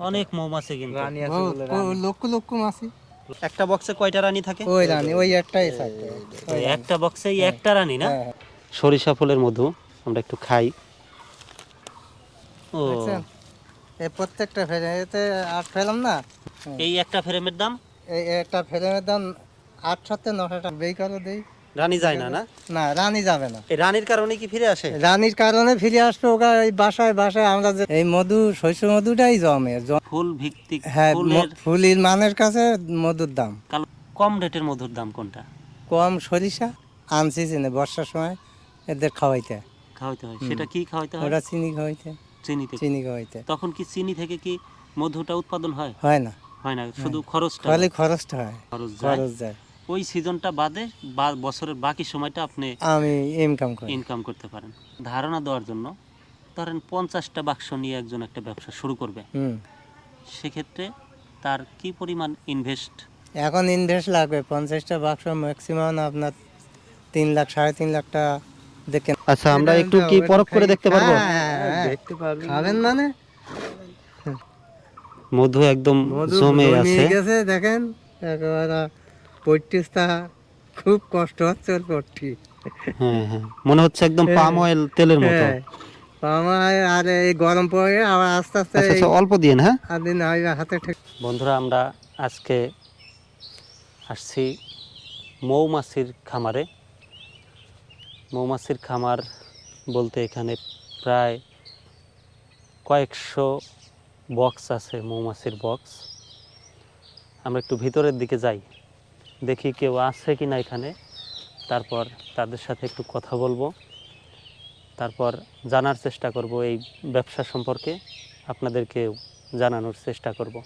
অনেক মৌমাছি কিন্তু। রানী আছে বলে রানী। লক্ষ লক্ষ মাছি। একটা বক্সে কয়টা রানী থাকে? ওই রানী ওই একটাই থাকে। ওই একটা বক্সেই একটা রানী না? হ্যাঁ, সরিষা ফুলের মধু আমরা একটু খাই। ও। দেখছেন? এই প্রত্যেকটা ফ্রেম এতে আট ফেলাম না? এই একটা ফ্রেমের দাম? এই একটা ফ্রেমের দাম আট সাথে নশো টাকা। বেই করে দেই। রানী যায় না না? না রানী যাবে না। এই রানীর কারণে কি ফিরে আসে? রানীর কারণে ফিরে আসবে ওরা এই বাসায় বাসায় আমরা যে এই মধু শস্য মধুটাই জমে। ফুল ভিত্তিক হ্যাঁ ফুলের মানের কাছে মধুর দাম। কম রেটের মধুর দাম কোনটা? কম সরিষা আনছি চিনে বর্ষার সময় এদের খাওয়াইতে। খাওয়াইতে হয়। সেটা কি খাওয়াইতে হয়? ওরা চিনি খাওয়াইতে। চিনি চিনি খাওয়াইতে। তখন কি চিনি থেকে কি মধুটা উৎপাদন হয়? হয় না। হয় না শুধু খরচটা খালি খরচটা হয়। খরচ যায়। ওই সিজনটা বাদে বা- বছরের বাকি সময়টা আপনি আমি ইনকাম করি। ইনকাম করতে পারেন। ধারণা দেওয়ার জন্য ধরেন পঞ্চাশটা বাক্স নিয়ে একজন একটা ব্যবসা শুরু করবে। সেক্ষেত্রে তার কি পরিমাণ ইনভেস্ট এখন ইনভেস্ট লাগবে। পঞ্চাশটা বাক্স ম্যাক্সিমাম আপনার তিন লাখ সাড়ে তিন লাখ টাকা দেখেন আচ্ছা আমরা একটু কি পরখ করে দেখতে পারব? হ্যাঁ, দেখতে পারবি। খাবেন মানে? মধু একদম জমে আছে। দেখেন। একেবারে পঁয়ত্রিশটা খুব কষ্ট হচ্ছে ওর পট্টি। হ্যাঁ হ্যাঁ। মনে হচ্ছে একদম পাম অয়েল তেলের মতো। হ্যাঁ আর এই গরম পড়ে আবার আস্তে আস্তে আচ্ছা আচ্ছা অল্প দিন হ্যাঁ? আর দিন হাতে ঠিক বন্ধুরা আমরা আজকে আসছি মৌমাছির খামারে। মৌমাছির খামার বলতে এখানে প্রায় কয়েকশো বক্স আছে মৌমাছির বক্স আমরা একটু ভিতরের দিকে যাই। দেখি কেউ আছে কি না এখানে। তারপর তাদের সাথে একটু কথা বলব। তারপর জানার চেষ্টা করব এই ব্যবসা সম্পর্কে। আপনাদেরকে জানানোর চেষ্টা করব।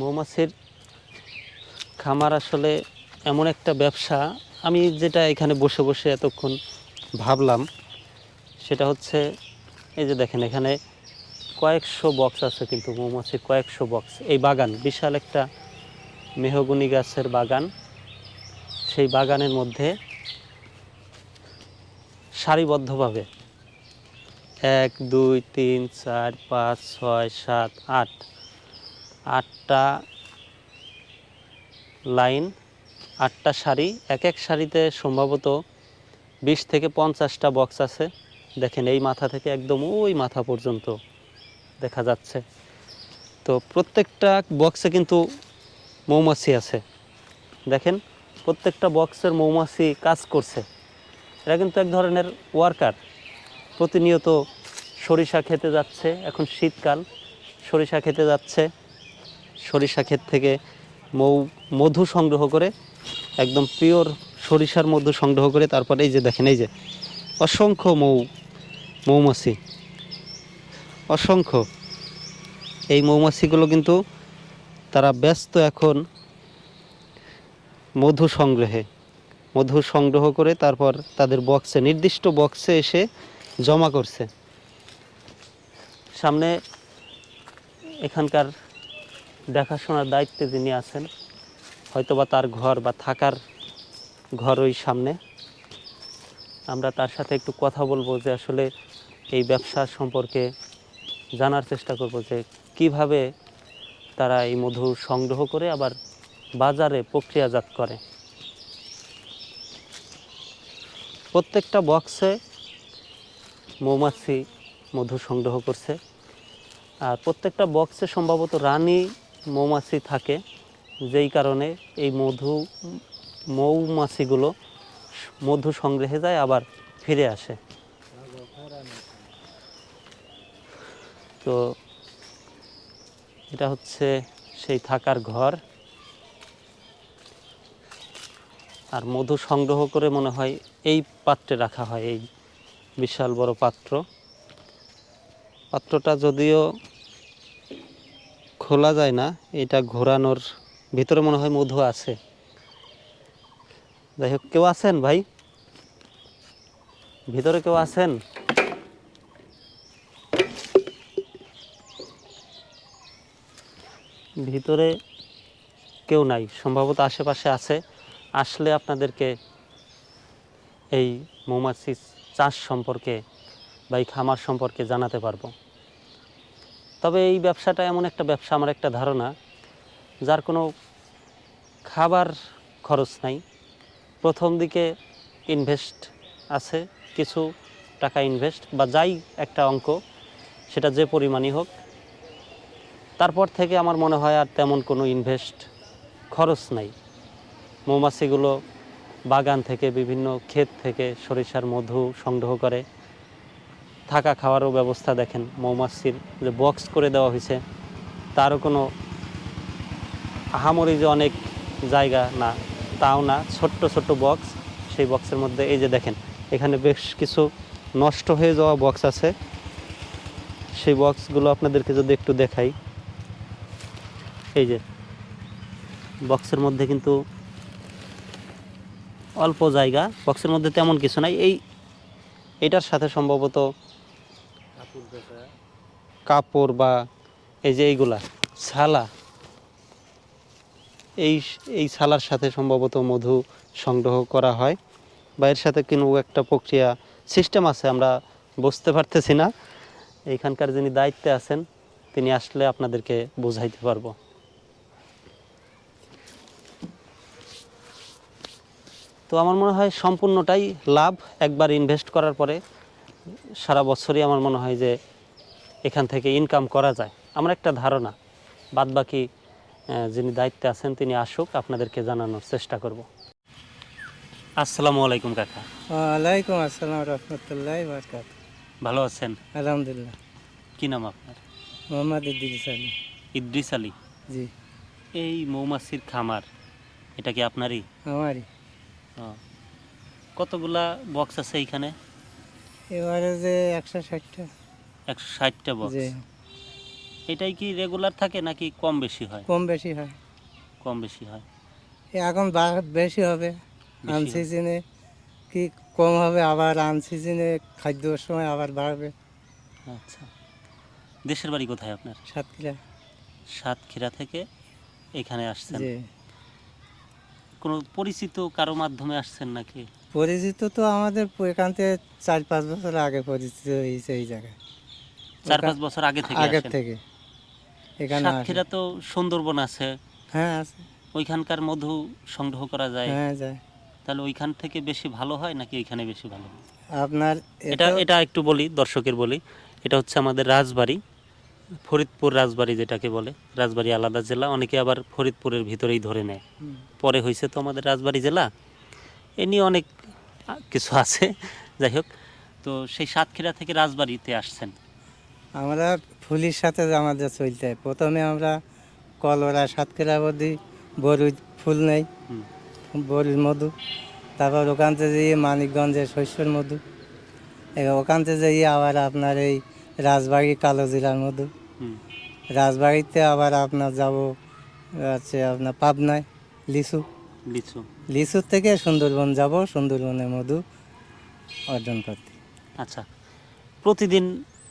মৌমাছির খামার আসলে এমন একটা ব্যবসা। আমি যেটা এখানে বসে বসে এতক্ষণ ভাবলাম, সেটা হচ্ছে, এই যে দেখেন এখানে কয়েকশো বক্স আছে কিন্তু মৌমাছির কয়েকশো বক্স এই বাগান বিশাল একটা মেহগুনি গাছের বাগান। সেই বাগানের মধ্যে সারিবদ্ধভাবে এক, দুই, তিন, চার, পাঁচ, ছয়, সাত, আট, আটটা লাইন, আটটা সারি, এক এক সারিতে সম্ভবত বিশ থেকে পঞ্চাশটা বক্স আছে। দেখেন এই মাথা থেকে একদম ওই মাথা পর্যন্ত দেখা যাচ্ছে। তো প্রত্যেকটা বক্সে কিন্তু মৌমাছি আছে। দেখেন, প্রত্যেকটা বক্সের মৌমাছি কাজ করছে। এরা কিন্তু এক ধরনের ওয়ার্কার প্রতিনিয়ত সরিষা খেতে যাচ্ছে, এখন শীতকাল। সরিষা খেতে যাচ্ছে। সরিষা ক্ষেত থেকে মৌ, মধু সংগ্রহ করে, একদম পিওর সরিষার মধু সংগ্রহ করে, তারপর এই যে দেখেন, এই যে অসংখ্য মৌ, মৌমাছি। অসংখ্য। এই মৌমাছিগুলো কিন্তু তারা ব্যস্ত এখন মধু সংগ্রহে। মধু সংগ্রহ করে তারপর তাদের বক্সে নির্দিষ্ট বক্সে এসে জমা করছে। সামনে এখানকার দেখাশোনার দায়িত্বে যিনি আছেন, হয়তোবা তার ঘর বা থাকার ঘর ওই সামনে। আমরা তার সাথে একটু কথা বলব যে আসলে এই ব্যবসা সম্পর্কে জানার চেষ্টা করব যে কীভাবে তারা এই মধু সংগ্রহ করে আবার বাজারে প্রক্রিয়াজাত করে। প্রত্যেকটা বক্সে মৌমাছি মধু সংগ্রহ করছে। আর প্রত্যেকটা বক্সে সম্ভবত রানী মৌমাছি থাকে, যেই কারণে এই মধু, মৌমাছিগুলো মধু সংগ্রহে যায়, আবার ফিরে আসে। তো এটা হচ্ছে সেই থাকার ঘর। আর মধু সংগ্রহ করে মনে হয় এই পাত্রে রাখা হয়, এই বিশাল বড় পাত্র। পাত্রটা যদিও খোলা যায় না, এটা ঘোরানোর ভিতরে মনে হয় মধু আছে। যাই হোক, কেউ আছেন ভাই? ভিতরে কেউ আছেন? ভিতরে কেউ নাই, সম্ভবত আশেপাশে আছে। আসলে আপনাদেরকে এই মৌমাছি চাষ সম্পর্কে বা এই খামার সম্পর্কে জানাতে পারব। তবে এই ব্যবসাটা এমন একটা ব্যবসা, আমার একটা ধারণা, যার কোনো খাবার খরচ নাই। প্রথম দিকে ইনভেস্ট আছে, কিছু টাকা ইনভেস্ট বা যাই একটা অঙ্ক, সেটা যে পরিমাণই হোক তারপর থেকে আমার মনে হয় আর তেমন কোনো ইনভেস্ট খরচ নাই। মৌমাছিগুলো বাগান থেকে, বিভিন্ন ক্ষেত থেকে সরিষার মধু সংগ্রহ করে। থাকা খাওয়ারও ব্যবস্থা দেখেন মৌমাছির যে বক্স করে দেওয়া হয়েছে, তারও কোনো আহামরি যে অনেক জায়গা না, তাও না, ছোট্ট ছোট্ট বক্স সেই বক্সের মধ্যে এই যে দেখেন, এখানে বেশ কিছু নষ্ট হয়ে যাওয়া বক্স আছে। সেই বক্সগুলো আপনাদেরকে যদি একটু দেখাই। এই যে বক্সের মধ্যে কিন্তু অল্প জায়গা বক্সের মধ্যে তেমন কিছু নাই। এই, এটার সাথে সম্ভবত কাপড় বা এই যে এইগুলা, ছালা, এই এই ছালার সাথে সম্ভবত মধু সংগ্রহ করা হয় বা এর সাথে কিন্তু একটা প্রক্রিয়া সিস্টেম আছে, আমরা বুঝতে পারতেছি না। এইখানকার যিনি দায়িত্বে আছেন, তিনি আসলে আপনাদেরকে বোঝাইতে পারব। তো আমার মনে হয় সম্পূর্ণটাই লাভ একবার ইনভেস্ট করার পরে সারা বছরই আমার মনে হয় যে এখান থেকে ইনকাম করা যায়। আমার একটা ধারণা বাদ বাকি যিনি দায়িত্বে আছেন তিনি আসুক আপনাদেরকে জানানোর চেষ্টা করব। আসসালামু আলাইকুম কাকা। ওয়ালাইকুম আসসালাম রহমতুল্লাহ বরকাত। ভালো আছেন? আলহামদুলিল্লাহ। কি নাম আপনার? মোহাম্মদ ইদ্দিস আলী। ইদ্রিস আলী? জি। এই মৌমাছির খামার এটা কি আপনারই? আমারই। কতগুলা বক্স আছে এইখানে? এবারে যে একশো ষাটটা। একশো ষাটটা বক্স এটাই কি রেগুলার থাকে নাকি কম বেশি হয়? কম বেশি হয়। কম বেশি হয়। এ এখন বেশি হবে। আন সিজনে কি কম হবে আবার আন সিজনে খাদ্যর সময় আবার বাড়বে। আচ্ছা। দেশের বাড়ি কোথায় আপনার? সাতক্ষীরা। সাতক্ষীরা থেকে এখানে আসছেন। কোনো পরিচিত কারও মাধ্যমে আসছেন নাকি? পরিচিত তো আমাদের এখান থেকে চার পাঁচ বছর আগে পরিচিত হয়েছে এই জায়গায়। চার পাঁচ বছর আগে থেকে আগের থেকে। এখানে। সাতক্ষীরা তো সুন্দরবন আছে। হ্যাঁ আছে। ওইখানকার মধু সংগ্রহ করা যায়। হ্যাঁ যায়। তাহলে ওইখান থেকে বেশি ভালো হয় নাকি এখানে বেশি ভালো? হয়? আপনার এটা এটা একটু বলি দর্শকের বলি। এটা হচ্ছে আমাদের রাজবাড়ি। ফরিদপুর রাজবাড়ি যেটাকে বলে রাজবাড়ি আলাদা জেলা অনেকে আবার ফরিদপুরের ভিতরেই ধরে নেয়। পরে হয়েছে তো আমাদের রাজবাড়ি জেলা। এ নিয়ে অনেক কিছু আছে যাই হোক। তো সেই সাতক্ষীরা থেকে রাজবাড়িতে আসছেন। আমরা ফুলির সাথে আমাদের চলতে হয়। প্রথমে আমরা কলরা সাতক্ষীরা বদি বরুদ ফুল নেই বরুদ মধু তারপর ওখান থেকে যেয়ে মানিকগঞ্জের শস্যর মধু এবার ওখান থেকে যেয়ে আবার আপনার এই রাজবাড়ি কালো জিরার মধু। রাজবাড়িতে আবার আপনার যাব আছে আপনার পাবনায় লিচু। লিচু। লিচুর থেকে সুন্দরবন যাব সুন্দরবনের মধু অর্জন করতে। আচ্ছা প্রতিদিন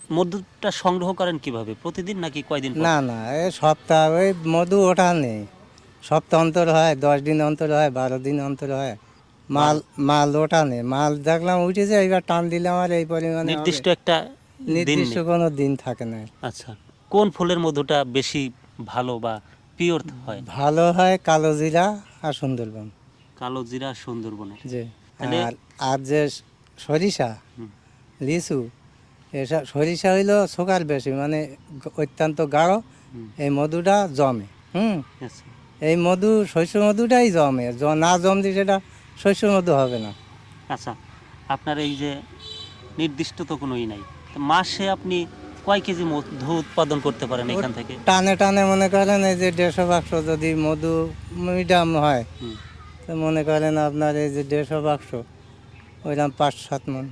মধুটা সংগ্রহ করেন কীভাবে? প্রতিদিন নাকি কয়দিন না না এ সপ্তাহ ওই মধু ওঠা নেই। সপ্তাহ অন্তর হয় দশ দিন অন্তর হয় বারো দিন অন্তর হয়। মাল মাল ওঠা নেই। মাল দেখলাম উঠেছে এইবার টান দিলাম আর এই পরিমাণে নির্দিষ্ট একটা নির্দিষ্ট কোনো দিন থাকে না। আচ্ছা। কোন ফুলের মধুটা বেশি ভালো বা পিওর হয়? ভালো হয় কালো জিরা আর সুন্দরবন। কালো জিরা সুন্দরবনের। যে আর আর যে সরিষা লিচু এসব সরিষা হইল সুগার বেশি মানে অত্যন্ত গাঢ়। এই মধুটা জমে হুম। আচ্ছা। এই মধু শস্য মধুটাই জমে না জমলে সেটা শস্য মধু হবে না। আচ্ছা আপনার এই যে নির্দিষ্ট তো কোনোই নাই। মাসে আপনি কয় কেজি মধু উৎপাদন করতে পারেন এখান থেকে? টানে টানে মনে করেন এই যে দেড়শো বাক্স যদি মধু মিডিয়াম হয় তো মনে করেন আপনার এই যে দেড়শো বাক্স ওইরকম পাঁচ সাত মন।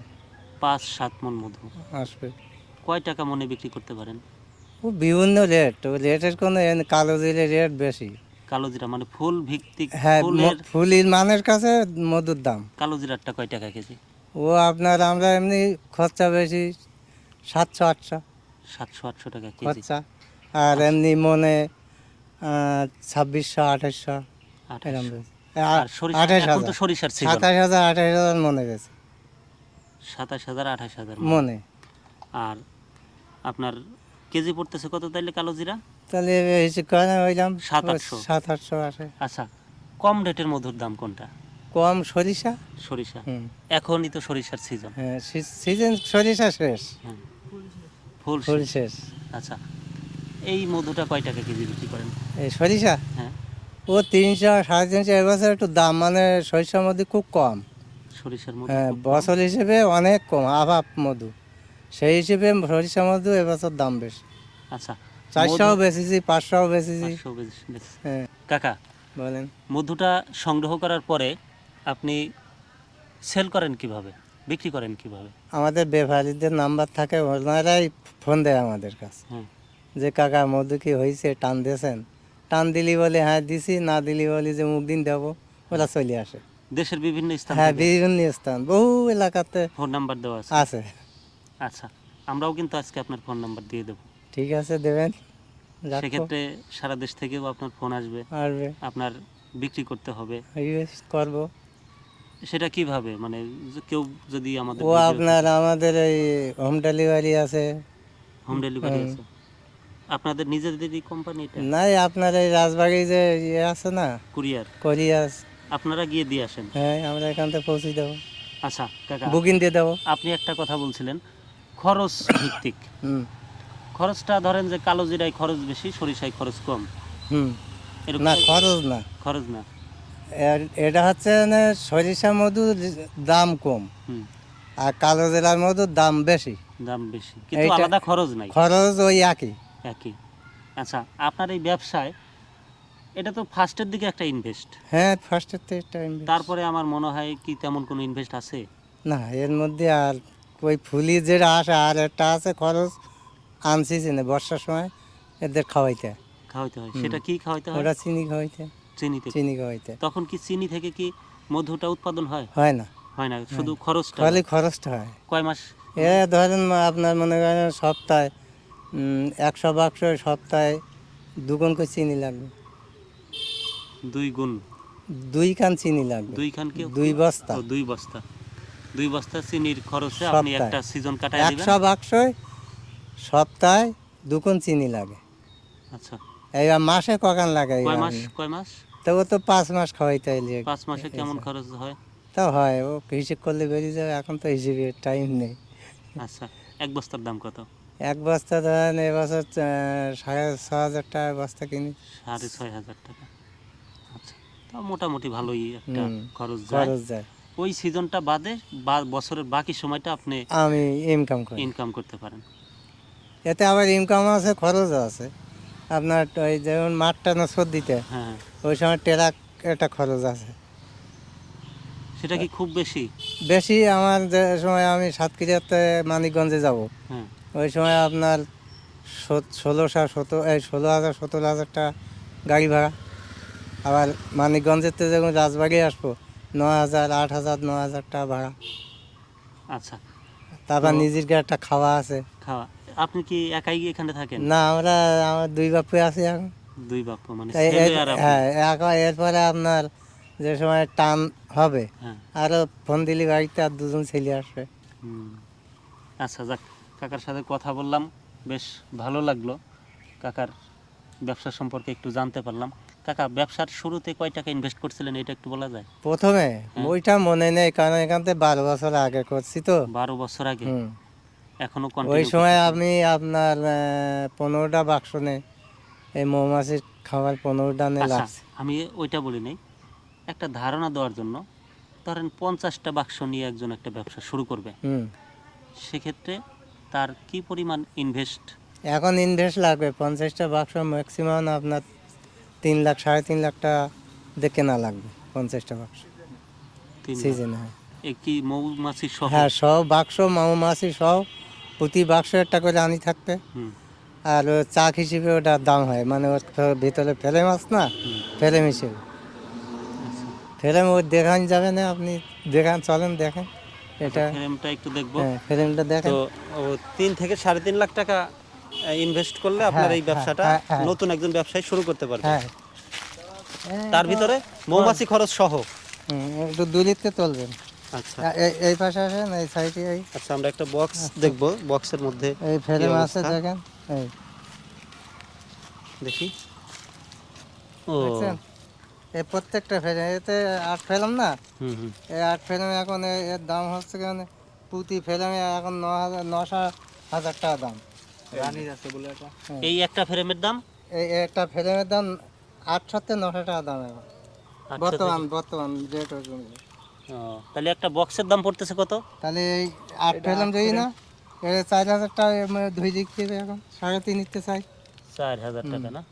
পাঁচ সাত মন মধু। আসবে। কয় টাকা মনে বিক্রি করতে পারেন? ও বিভিন্ন রেট। ও রেটের কোনো কালো জিরে রেট বেশি। কালো জিরা মানে ফুল ভিত্তিক হ্যাঁ ফুলের মানের কাছে মধুর দাম। কালো জিরারটা কয় টাকা কেজি? ও আপনার আমরা এমনি খরচা বেশি সাতশো আটশো। সাতশো আটশো টাকা কেজি। খরচা আর এমনি মনে ছাব্বিশশো আঠাশশো এরকম। আর সরিষা এখন তো সরিষার সিজন সাতাশ হাজার আঠাশ হাজার মনে গেছে। সাতাশ হাজার আঠাশ হাজার মনে। আর আপনার কেজি পড়তেছে কত তাইলে কালো জিরা? তাহলে হিসেব করে হইলাম সাত আটশো। সাত আটশো আসে আচ্ছা কম রেটের মধুর দাম কোনটা? কম সরিষা? সরিষা। এখনই তো সরিষার সিজন হ্যাঁ সিজন সরিষা শেষ। ফুল শেষ। আচ্ছা এই মধুটা কয় টাকা কেজি বিক্রি করেন? এই সরিষা? হ্যাঁ। ও তিনশো সাড়ে তিনশো এবছর একটু দাম মানে সরিষার মধ্যে খুব কম। সরিষার হ্যাঁ বছর হিসেবে অনেক কম আভাব মধু। সেই হিসেবে সরিষা মধু এবছর দাম বেশি। আচ্ছা চারশোও মধু- বেচেছি বেচেছি পাঁচশো বেশ। হ্যাঁ। কাকা বলেন। মধুটা সংগ্রহ করার পরে আপনি সেল করেন কীভাবে? বিক্রি করেন কীভাবে? আমাদের ব্যাপারীদের নাম্বার থাকে ওনারাই ফোন দেয় আমাদের কাছে। যে কাকা মধু কি হয়েছে টান দিয়েছেন? টান দিলি বলে হ্যাঁ দিছি। না দিলি বলি যে মুখ দিন দেবো। ওরা চলে আসে। দেশের বিভিন্ন স্থান হ্যাঁ বিভিন্ন স্থান। বহু এলাকাতে ফোন নাম্বার দেওয়া আছে? আছে। আচ্ছা আমরাও কিন্তু আজকে আপনার ফোন নাম্বার দিয়ে দেবো। ঠিক আছে দেবেন। সেক্ষেত্রে সারা দেশ থেকেও আপনার ফোন আসবে। আসবে। আপনার বিক্রি করতে হবে। করব। সেটা কীভাবে? মানে কেউ যদি আমাদের ও আপনার আমাদের এই হোম ডেলিভারি আছে। হোম। ডেলিভারি আছে। আপনাদের নিজেদেরই কোম্পানি এটা নাই আপনার এই রাজবাড়ি যে ইয়ে আছে না? কুরিয়ার কোরিয়াস আপনারা গিয়ে দিয়ে আসেন। হ্যাঁ আমরা এখান থেকে পৌঁছে দেবো। আচ্ছা কাকা। বুকিং দিয়ে দেবো। আপনি একটা কথা বলছিলেন খরচ ভিত্তিক। হুম। খরচটা ধরেন যে কালো জিরায় খরচ বেশি সরিষায় খরচ কম। হুম। এরকম না খরচ না। খরচ না। এটা হচ্ছে না সরিষা মধুর দাম কম। হুম। আর কালো জেলার মধুর দাম বেশি। দাম বেশি। কিন্তু আলাদা খরচ নাই। খরচ ওই একই। একই। আচ্ছা আপনার এই ব্যবসায় এটা তো ফার্স্টের দিকে একটা ইনভেস্ট হ্যাঁ ফার্স্টের থেকে টাইম তারপরে আমার মনে হয় কি তেমন কোনো ইনভেস্ট আছে? না এর মধ্যে আর ওই ফুলি যেটা আসে আর একটা আছে খরচ আনছি না বর্ষার সময় এদের খাওয়াইতে। খাওয়াইতে হয়। সেটা কি খাওয়াইতে হয়? ওরা চিনি খাওয়াইতে। চিনিতে চিনি খাওয়াইতে তখন কি চিনি থেকে কি মধুটা উৎপাদন হয়? হয় না। হয় না শুধু খরচটা খালি খরচটা হয়। কয় মাস? এ ধরেন আপনার মনে করেন সপ্তাহে একশো বাক্স সপ্তাহে দুগুণ করে চিনি লাগবে। দুই গুণ? দুই কান চিনি লাগবে। দুই খান কি? দুই বস্তা। দুই বস্তা। দুই বস্তা চিনির খরচে আপনি একটা সিজন কাটায় দিবেন? একশো বাক্সয় সপ্তাহে দুগুণ চিনি লাগে। আচ্ছা। এইবার মাসে কখন লাগে কয় মাস? কয় মাস? তো ও তো পাঁচ মাস খাওয়াইতে হইলে। পাঁচ মাসে কেমন খরচ হয়? তা হয় ও হিসেব করলে বেরিয়ে যাবে এখন তো টাইম নেই। আচ্ছা এক বস্তার দাম কত? এক বস্তা ধরেন এবছর সাড়ে ছ হাজার টাকা বস্তা কিনি। সাড়ে ছয় হাজার টাকা। আচ্ছা তা মোটামুটি ভালোই একটা খরচ যায়। খরচ যায়। ওই সিজনটা বাদে বা বছরের বাকি সময়টা আপনি আমি ইনকাম করি। ইনকাম করতে পারেন। এতে আবার ইনকাম আছে খরচ আছে। আপনার ওই যেমন মাঠটা নসর দিতে হ্যাঁ। ওই সময় ট্রাক একটা খরচ আছে। সেটা কি খুব বেশি? বেশি আমার যে সময় আমি সাতক্ষীরাতে মানিকগঞ্জে যাব। হ্যাঁ। ওই সময় আপনার ষোলোশো সতেরো এই ষোলো হাজার সতেরো হাজার টাকা গাড়ি ভাড়া। আবার মানিকগঞ্জের থেকে যখন রাজবাড়ি আসব ন হাজার আট হাজার ন হাজার টাকা ভাড়া। আচ্ছা। তারপর তো- নিজের একটা খাওয়া আছে। খাওয়া। আপনি কি একাই এখানে থাকেন? না আমরা আমার দুই বাপে আছি এখন। দুই বাপ্পা মানে আর হ্যাঁ এখন এরপরে আপনার যে সময় টান হবে হ্যাঁ। আরও ফোন দিলি বাড়িতে আর দুজন ছেলে আসবে। আচ্ছা যাক কাকার সাথে কথা বললাম বেশ ভালো লাগল। কাকার ব্যবসা সম্পর্কে একটু জানতে পারলাম। কাকা ব্যবসার শুরুতে কয় টাকা ইনভেস্ট করছিলেন এটা একটু বলা যায়? প্রথমে হ্যাঁ। ওইটা মনে নেই কারণ এখান থেকে বারো বছর আগে করছি তো। বারো বছর আগে। এখনও ওই সময় আমি আপনার পনেরোটা বাক্স নে এই মৌমাছির খাবার পনেরোটা নে আচ্ছা আমি ওইটা বলি নাই। একটা ধারণা দেওয়ার জন্য ধরেন পঞ্চাশটা বাক্স নিয়ে একজন একটা ব্যবসা শুরু করবে। হুম। সেক্ষেত্রে তার কি পরিমাণ ইনভেস্ট এখন ইনভেস্ট লাগবে। পঞ্চাশটা বাক্স ম্যাক্সিমাম আপনার তিন লাখ সাড়ে তিন লাখ টাকা দিয়ে কেনা লাগবে পঞ্চাশটা বাক্স। সিজনে হয়। কি মৌমাছি সহ? হ্যাঁ সব বাক্স মৌমাছি সব প্রতি বাক্স একটা করে আনি থাকবে। আর চাক হিসেবে ওটার দাম হয়। মানে ওর ভিতরে ফেলে মাছ না ফেলেম হিসেবে আচ্ছা। ফেলেম ও দেখান যাবে না আপনি দেখান চলেন দেখেন। এটা ফ্রেমটা একটু দেখব। হ্যাঁ ফ্রেমটা দেখেন। তো ও তিন থেকে সাড়ে তিন লাখ টাকা ইনভেস্ট করলে আপনার এই হ্যাঁ, ব্যবসাটা হ্যাঁ, হ্যাঁ। নতুন একজন ব্যবসায়ী শুরু করতে পারবে। হ্যাঁ। তার ভিতরে মৌমাছি খরচ সহ। হুম, একটু দূরিতে তুলবেন। আচ্ছা। এই এই পাশে আসেন এই সাইডে এই। আচ্ছা আমরা একটা বক্স দেখব বক্সের মধ্যে এই ফ্রেম আছে দেখেন এই। দেখি। ও। এই প্রত্যেকটা ফেলে এতে আট ফেলাম না? হুম হুম। এই আট ফেলামে এখন এর দাম হচ্ছে কেন প্রতি ফেলামে এখন ন হাজার নশো হাজার টাকা দাম। রানির আছে বলে এটা এই একটা ফ্রেমের দাম? এই একটা ফেলামের দাম আটশো থেকে নশো টাকা দাম এখন। বর্তমান বর্তমান রেট তাহলে একটা বক্সের দাম পড়তেছে কত? তাহলে আট ফেলাম যদি না। এ চার হাজার টাকা ধুই দিচ্ছি এখন। সাড়ে তিন নিতে চাই। চার হাজার টাকা না?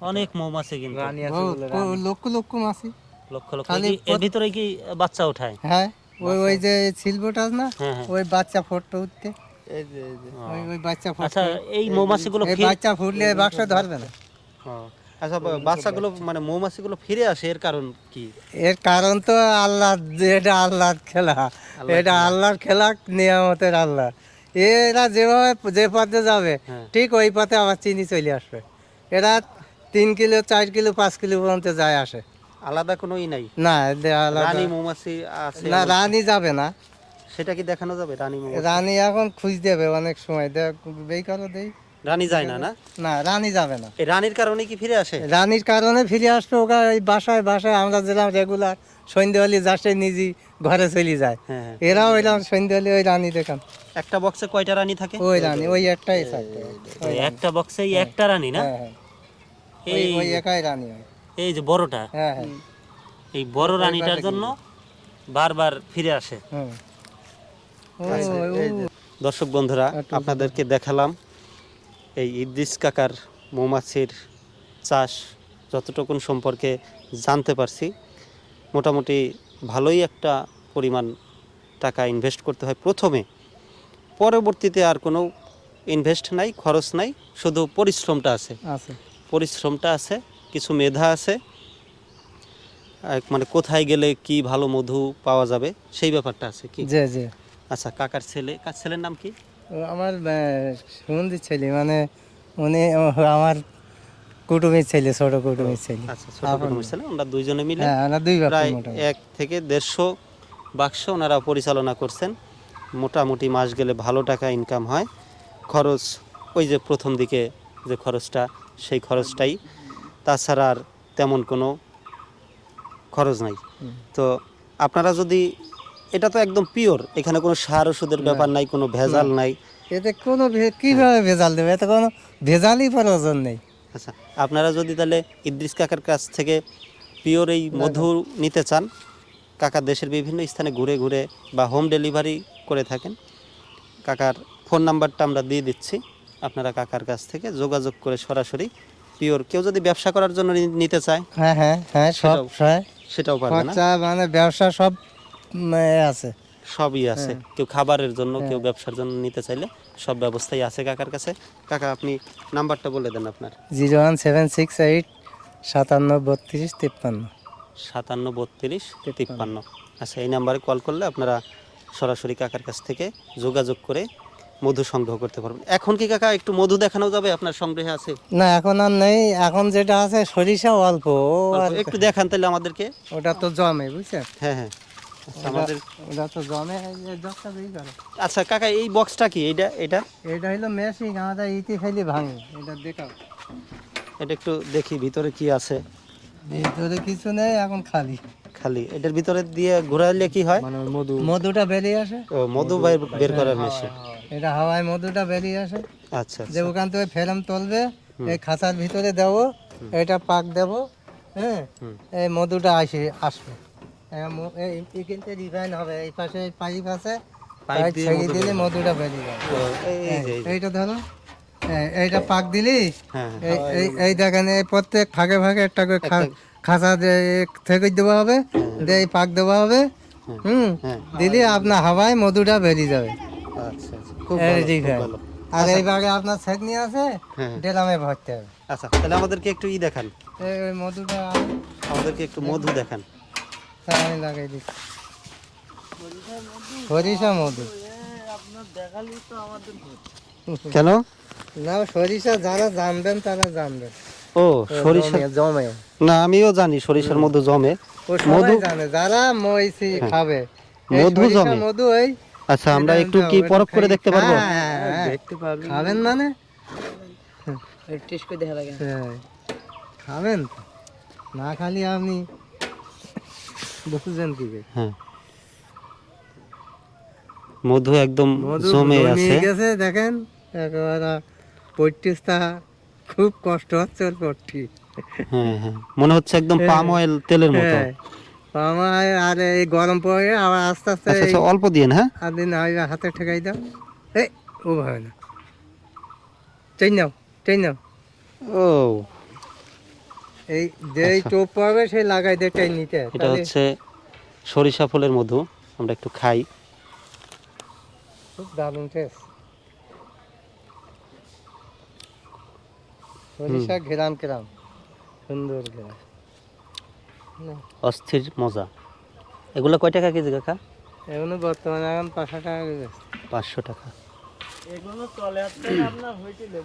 অনেক মৌমাছি কিন্তু। বহুত, ও- লক্ষ লক্ষ মাছি লক্ষ লক্ষ। খালি এর ভিতরে কি বাচ্চা ওঠায়? হ্যাঁ ওই ওই যে সিলবোটা আছে না হ্যাঁ হ্যাঁ। ওই বাচ্চা ফটো উঠতে। ও। ওই ওই বাচ্চা আচ্ছা এই মৌমাছিগুলো এই বাচ্চা ফুটলে এই বাক্স ধরবে না। ও, আচ্ছা বাচ্চাগুলো মানে মৌমাছিগুলো ফিরে আসে এর কারণ কি? এর কারণ তো আল্লাহ এটা আল্লাহর খেলা। এটা আল্লাহর খেলা নিয়ামতের আল্লাহ। এরা যেভাবে যে পথে যাবে হ্যাঁ। ঠিক ওই পথে আবার চিনি চলে আসবে। এরা তিন কিলো চার কিলো পাঁচ কিলো পর্যন্ত যায় আসে। আলাদা কোনো ই নাই? না রানী মৌমাছি আছে না রানী যাবে না। সেটা কি দেখানো যাবে রানী রানী এখন খুঁজ দেবে অনেক সময়। দেখ বেই করো দেই। রানী যায় না না? না রানী যাবে না। এই রানীর কারণে কি ফিরে আসে? রানীর কারণে ফিরে আসবে এই বাসায় বাসায় আমরা যেলাম রেগুলার সন্ধ্যেবেলি যাচ্ছে নিজে ঘরে চলে যায়। হ্যাঁ হ্যাঁ। এরাও ওইরকম সন্ধ্যেবেলি ওই রানী দেখান। একটা বক্সে কয়টা রানী থাকে? ওই রানী ওই একটাই ওই একটা বক্সে একটা রানী না? হ্যাঁ হ্যাঁ। এই ওই একাই রানী এই যে বড়টা? হ্যাঁ হ্যাঁ। এই বড় রানীটার জন্য বারবার ফিরে আসে। আচ্ছা, দর্শক বন্ধুরা আপনাদেরকে দেখালাম এই ইদ্রিস কাকার মৌমাছির চাষ যতটুকুন সম্পর্কে জানতে পারছি মোটামুটি ভালোই একটা পরিমাণ টাকা ইনভেস্ট করতে হয় প্রথমে। পরবর্তীতে আর কোনো ইনভেস্ট নাই খরচ নাই শুধু পরিশ্রমটা আছে। পরিশ্রমটা আছে কিছু মেধা আছে মানে কোথায় গেলে কি ভালো মধু পাওয়া যাবে সেই ব্যাপারটা আছে কি? জি জি। আচ্ছা কাকার ছেলে কার ছেলের নাম কি? আমার সুমন্দির ছেলে মানে উনি আমার কুটুমির ছেলে ছোট কুটুমির ছেলে। আচ্ছা ছোট কুটুমের ছেলে আমরা দুইজনে মিলে হ্যাঁ আমরা দুই প্রায় এক থেকে দেড়শো বাক্স ওনারা পরিচালনা করছেন। মোটামুটি মাস গেলে ভালো টাকা ইনকাম হয়। খরচ ওই যে প্রথম দিকে যে খরচটা সেই খরচটাই। তাছাড়া আর তেমন কোনো খরচ নাই। তো আপনারা যদি এটা তো একদম পিওর এখানে কোনো সার ওষুধের ব্যাপার নাই কোনো ভেজাল নাই। এতে কোনো কীভাবে ভেজাল দেবে? এতে কোনো ভেজালই প্রয়োজন নেই। আচ্ছা আপনারা যদি তাহলে ইদ্রিস কাকার কাছ থেকে পিওর এই মধু নিতে চান কাকা দেশের বিভিন্ন স্থানে ঘুরে ঘুরে বা হোম ডেলিভারি করে থাকেন কাকার ফোন নাম্বারটা আমরা দিয়ে দিচ্ছি। আপনারা কাকার কাছ থেকে যোগাযোগ করে সরাসরি পিওর কেউ যদি ব্যবসা করার জন্য নিতে চায় হ্যাঁ হ্যাঁ হ্যাঁ সব সেটাও পারবে না। মানে ব্যবসা সব আছে। সবই আছে। কেউ খাবারের জন্য কেউ ব্যবসার জন্য নিতে চাইলে সব ব্যবস্থাই আছে কাকার কাছে। কাকা আপনি নাম্বারটা বলে দেন আপনার। Zero one seven six eight সাতান্ন বত্রিশ তিপ্পান্ন। সাতান্ন বত্রিশ তিপ্পান্ন। আচ্ছা এই নাম্বারে কল করলে আপনারা সরাসরি কাকার কাছ থেকে যোগাযোগ করে মধু সংগ্রহ করতে পারবেন। এখন কি কাকা একটু মধু দেখানো যাবে? আপনার সংগ্রহে আছে? না এখন আর নেই। এখন যেটা আছে সরিষা অল্প একটু দেখান তাহলে আমাদেরকে। ওটা তো জমে বুঝছেন? হ্যাঁ হ্যাঁ। আমাদের ওটা তো জমে এই যে করে। আচ্ছা কাকা এই বক্সটা কি? এইটা এটা এটা হলো মেশিন আমাদের ইতি ফেলি ভাঙে এটা দেখাও। এটা একটু দেখি ভিতরে কি আছে। ভিতরে কিছু নেই এখন খালি। খালি। এটার ভিতরে দিয়ে ঘোরাইলে কি হয়? মানে মধু। মধুটা বেরিয়ে আসে। ও মধু বের বের করার মেশিন এটা হাওয়ায় মধুটা বেরিয়ে আসে। আচ্ছা যে আচ্ছা ওখান থেকে ফেরাম তুলবে এই খাঁচার ভিতরে দেবো এটা পাক দেবো হ্যাঁ এই মধুটা আসে আসবে। এই রিফাইন হবে এই পাশে পাইপ আছে পাইপ ছেড়ে দিলে মধুটা বেরিয়ে যাবে। এই এই এই। এইটা ধরো। এই- এইটা পাক দিলি? হ্যাঁ হ্যাঁ। এই এই- এই দেখেন প্রত্যেক ফাঁকে ফাঁকে একটা করে খাঁচা থেকে দেওয়া হবে দিয়ে এই পাক দেওয়া হবে। হুম হ্যাঁ। দিলে আপনার হাওয়ায় মধুটা বেরিয়ে যাবে। আচ্ছা আচ্ছা। এই ঠিক আছে। আর এই বাগে আপনার ছেকনি আছে হ্যাঁ ডেলামে ভরতে হবে। আচ্ছা তাহলে আমাদেরকে একটু ই দেখান। মধুটা আমাদেরকে একটু মধু দেখান। আমি লাগাই দিচ্ছি সরিষা মধু। কেন? না সরিষা যারা জানবেন তারা জানবেন ও সরিষা জমে, না আমিও জানি সরিষার মধু জমে। সবাই জানে যারা মইছি খাবে। মধু জমে। মধু এই আচ্ছা আমরা একটু কি পরখ করে দেখতে পারব? হ্যাঁ, হ্যাঁ, হ্যাঁ। খাবেন মানে? টেস্ট করে দেখা লাগে। হ্যাঁ। খাবেন না খালি আপনি বুঝছেন কি? হ্যাঁ। মধু একদম জমে আছে। গেছে দেখেন একেবারে পঁয়ত্রিশটা খুব কষ্ট হচ্ছে ওর পট্টি। হ্যাঁ হ্যাঁ। মনে হচ্ছে একদম হ্যাঁ। পাম অয়েল তেলের মতো। হ্যাঁ আমার আর এই গরম পড়ে আবার আস্তে আস্তে আচ্ছা আচ্ছা অল্প দিন হ্যাঁ? আর দিন আমি হাতে ঠেকাই দাও। এই ও ভাবে না। চেন নাও চেন নাও। ও। এই যেই আচ্ছা। টোপ পাবে সেই লাগাই চেন নিতে। এটা হচ্ছে সরিষা ফুলের মধু আমরা একটু খাই। খুব দারুণ টেস্ট সরিষা ঘেরাম কেরাম সুন্দর ঘেরাম। অস্থির মজা। এগুলো কয় টাকা কেজি কাকা? এগুলো বর্তমানে এখন পাঁচশো টাকা যাচ্ছে পাঁচশো টাকা। এগুলো চলে আসছে আপনার হয়েছিল